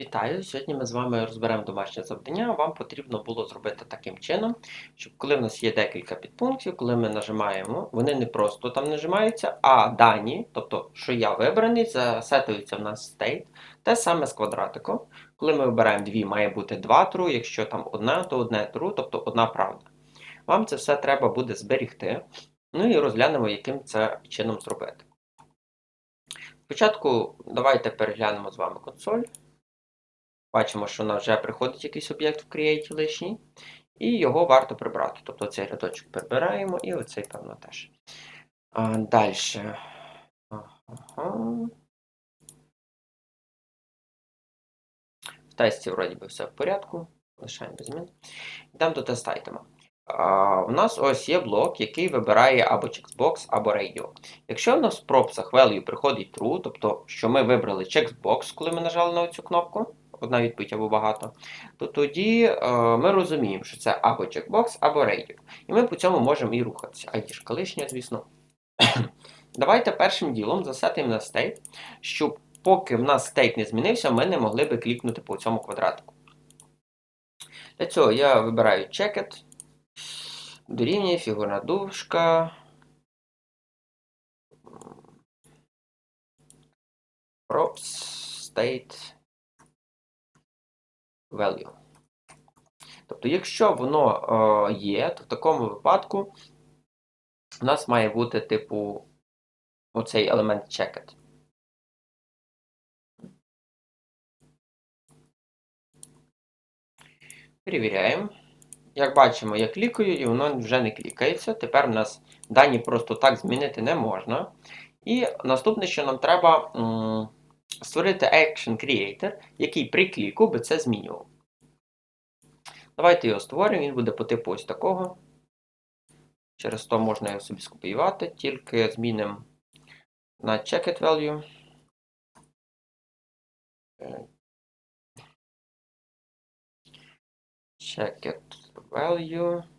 Вітаю! Сьогодні ми з вами розберемо домашнє завдання. Вам потрібно було зробити таким чином, щоб коли в нас є декілька підпунктів, коли ми нажимаємо, вони не просто там нажимаються, а дані, тобто, що я вибраний, засетується в нас state, те саме з квадратиком. Коли ми вибираємо дві, має бути два true, якщо там одна, то одне true, тобто одна правда. Вам це все треба буде зберігти. Ну і розглянемо, яким це чином зробити. Спочатку давайте переглянемо з вами консоль. Бачимо, що у нас вже приходить якийсь об'єкт в Create лишній, і його варто прибрати. Тобто цей рядочок прибираємо і оцей, певно, теж. А, Далі. Ага. В тесті, вроді би, все в порядку. Лишаємо без змін. Йдемо до тест айтема. А, У нас ось є блок, який вибирає або checkbox, або radio. Якщо в нас в пропсах value приходить true, тобто, що ми вибрали checkbox, коли ми нажали на цю кнопку, одна відповідь або багато, то тоді е, ми розуміємо, що це або checkbox, або radio. І ми по цьому можемо і рухатися. ID лишня, звісно. Давайте першим ділом засетимо на state, щоб поки в нас state не змінився, ми не могли би клікнути по цьому квадратику. Для цього я вибираю checkit, дорівнює фігурна дужка. Props state value. Тобто, якщо воно е, є, то в такому випадку у нас має бути, типу, оцей елемент checked. Перевіряємо. Як бачимо, я клікаю, і воно вже не клікається. Тепер у нас дані просто так змінити не можна. І наступне, що нам треба створити Action Creator, який при кліку би це змінював. Давайте його створимо, він буде по типу ось такого. Через то можна його собі скопіювати, тільки змінимо на checked value. Checked value.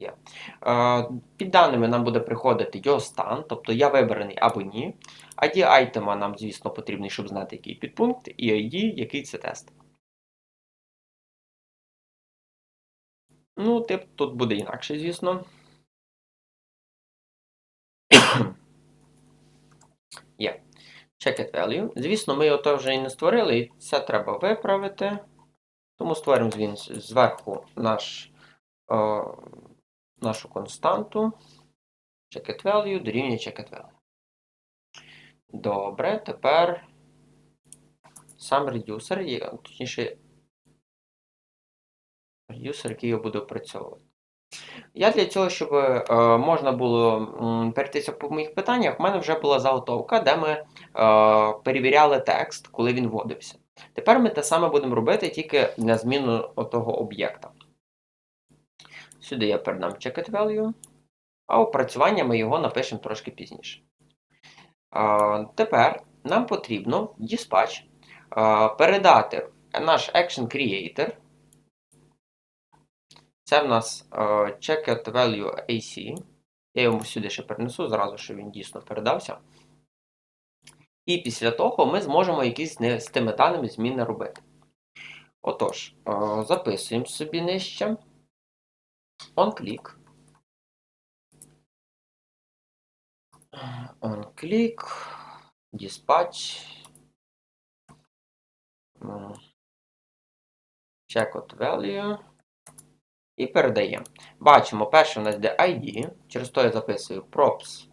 Yeah. Під даними нам буде приходити його стан, тобто я вибраний або ні. ID айтема нам, звісно, потрібний, щоб знати, який підпункт, і ID, який це тест. Ну, тип тут буде інакше, звісно. Є. yeah. Checked value. Звісно, ми його вже і не створили, і це треба виправити. Тому створимо зверху наш, о, нашу константу. Checked value дорівнює checked value. Добре, тепер сам редюсер, точніше, редюсер, який я буду опрацьовувати. Я для цього, щоб е, можна було перейтися по моїх питаннях, в мене вже була заготовка, де ми е, перевіряли текст, коли він вводився. Тепер ми те саме будемо робити тільки на зміну того об'єкта. Сюди я передам checked value, а опрацювання ми його напишемо трошки пізніше. Тепер нам потрібно в dispatch передати наш Action Creator. Це в нас а, checked value AC. Я йому сюди ще перенесу, зразу, щоб він дійсно передався. І після того ми зможемо якісь з тими даними зміни робити. Отож, записуємо собі нижче. OnClick. OnClick. Dispatch. Checkout value. І передаємо. Бачимо, перше у нас де ID. Через то я записую props.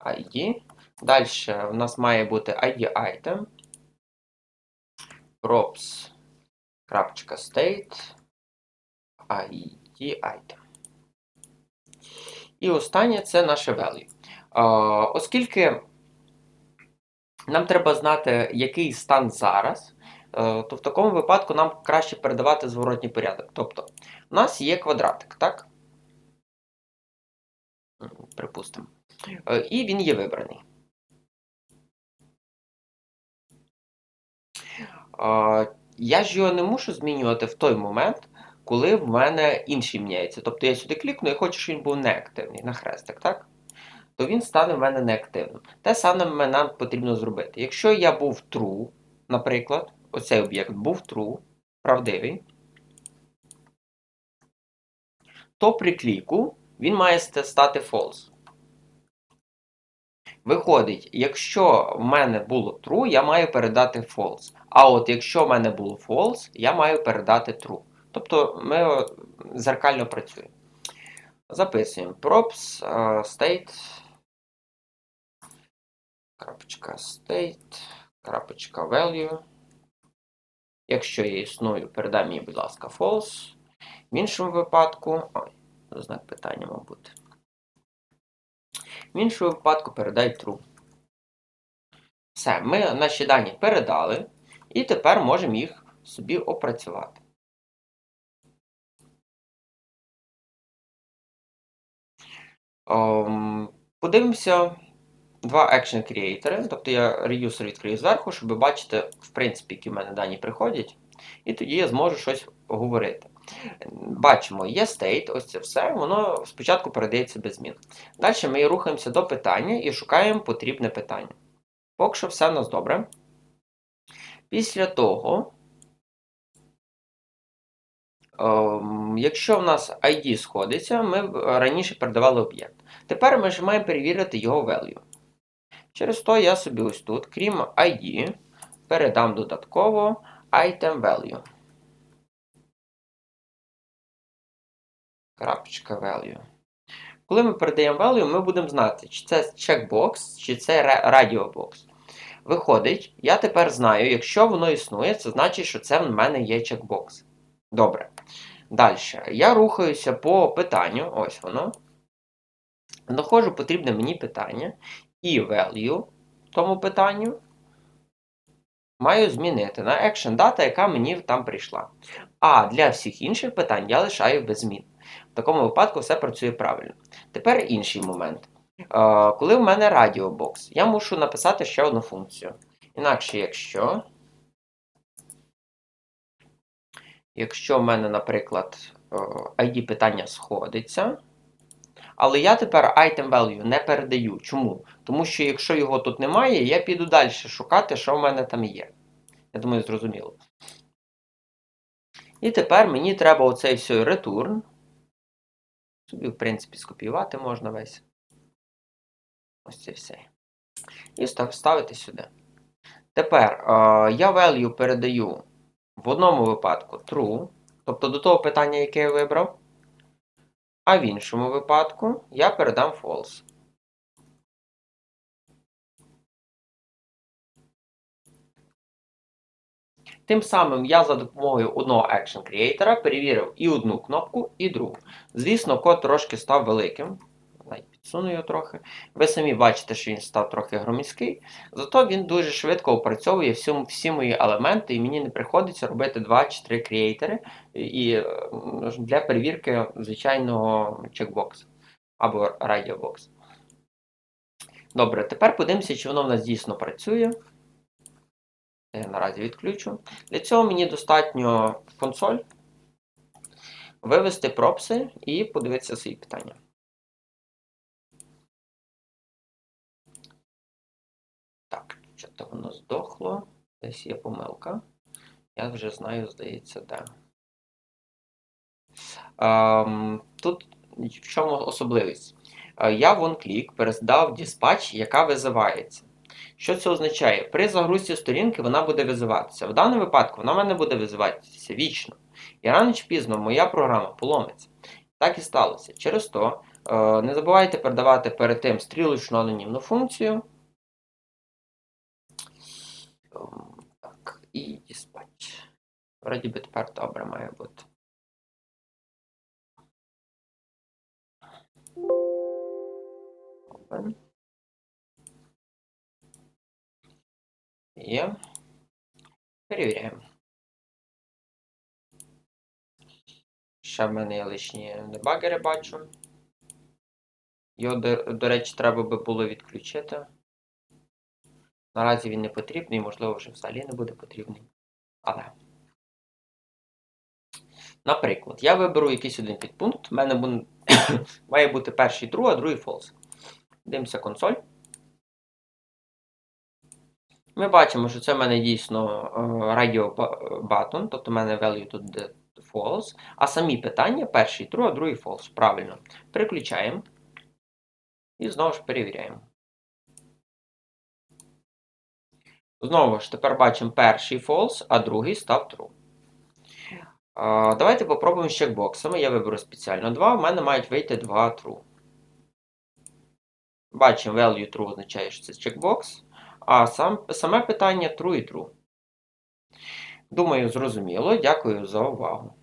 ID. Далі в нас має бути ID item. props.state ID item. І останнє це наше value. Оскільки нам треба знати, який стан зараз, е, то в такому випадку нам краще передавати зворотній порядок. Тобто, у нас є квадратик, так? Припустимо. Е, і він є вибраний. Я ж його не мушу змінювати в той момент, коли в мене інший міняється. Тобто я сюди клікну і хочу, щоб він був неактивний на хрестик, так? То він стане в мене неактивним. Те саме нам потрібно зробити. Якщо я був true, наприклад, оцей об'єкт був true, правдивий, то при кліку він має стати false. Виходить, якщо в мене було true, я маю передати false. А от якщо в мене було false, я маю передати true. Тобто ми зеркально працюємо. Записуємо props е, state. Крапочка state. Крапочка value. Якщо я існую, передай мені, будь ласка, false. В іншому випадку. Ой, знак питання, мабуть. В іншому випадку передай true. Все, ми наші дані передали, і тепер можемо їх собі опрацювати. Ем, Подивимося два action creator. Тобто я редюсер відкрию зверху, щоб бачити, в принципі, які в мене дані приходять. І тоді я зможу щось говорити. Бачимо, є state, ось це все, воно спочатку передається без змін. Далі ми рухаємося до питання і шукаємо потрібне питання. Поки що все в нас добре. Після того, якщо в нас ID сходиться, ми раніше передавали об'єкт. Тепер ми ж маємо перевірити його value. Через то я собі ось тут, крім ID, передам додатково item value. Крапочка value. Коли ми передаємо value, ми будемо знати, чи це checkbox, чи це радіобокс. Виходить, я тепер знаю, якщо воно існує, це значить, що це в мене є чекбокс. Добре. Далі. Я рухаюся по питанню, ось воно. Знаходжу потрібне мені питання і value тому питанню маю змінити на action data, яка мені там прийшла. А для всіх інших питань я лишаю без змін. В такому випадку все працює правильно. Тепер інший момент. Коли в мене радіобокс, я мушу написати ще одну функцію. Інакше, якщо. Якщо в мене, наприклад, е, ID питання сходиться. Але я тепер item value не передаю. Чому? Тому що якщо його тут немає, я піду далі шукати, що в мене там є. Я думаю, зрозуміло. І тепер мені треба оцей все return. Собі, в принципі, скопіювати можна весь. Ось це все. І вставити сюди. Тепер е, я value передаю в одному випадку true, тобто до того питання, яке я вибрав. А в іншому випадку я передам false. Тим самим я за допомогою одного Action Creator перевірив і одну кнопку, і другу. Звісно, код трошки став великим. Підсуну його трохи. Ви самі бачите, що він став трохи громіський. Зато він дуже швидко опрацьовує всі, всі мої елементи, і мені не приходиться робити 2 чи 3 креатори і, е, для перевірки звичайного чекбоксу або радіобоксу. Добре, тепер подивимося, чи воно в нас дійсно працює. Я наразі відключу. Для цього мені достатньо консоль вивести пропси і подивитися свої питання. Так, що-то воно здохло. Десь є помилка. Я вже знаю, здається, де. Ем, тут в чому особливість? Е, Я в OnClick передав диспач, яка визивається. Що це означає? При загрузці сторінки вона буде визиватися. В даному випадку вона в мене буде визиватися вічно. І рано чи пізно моя програма поломиться. Так і сталося. Через то е, не забувайте передавати перед тим стрілочну анонімну функцію. Так, і диспач. Вроді би тепер добре має бути. Open. Є. Перевіряємо. Ще в мене лишні дебагери бачу. Його, до, до речі, треба би було відключити. Наразі він не потрібний, можливо, вже взагалі не буде потрібний. Але. Наприклад, я виберу якийсь один підпункт. У мене бу... має бути перший true, а другий false. Дивимося консоль. Ми бачимо, що це в мене дійсно е, radio button, тобто в мене value тут false, а самі питання перший true, а другий false. Правильно. Переключаємо. І знову ж перевіряємо. Знову ж тепер бачимо перший false, а другий став true. Давайте попробуємо з чекбоксами. Я виберу спеціально два. У мене мають вийти два true. Бачимо, value true означає, що це чекбокс. А сам, саме питання true і true. Думаю, зрозуміло. Дякую за увагу.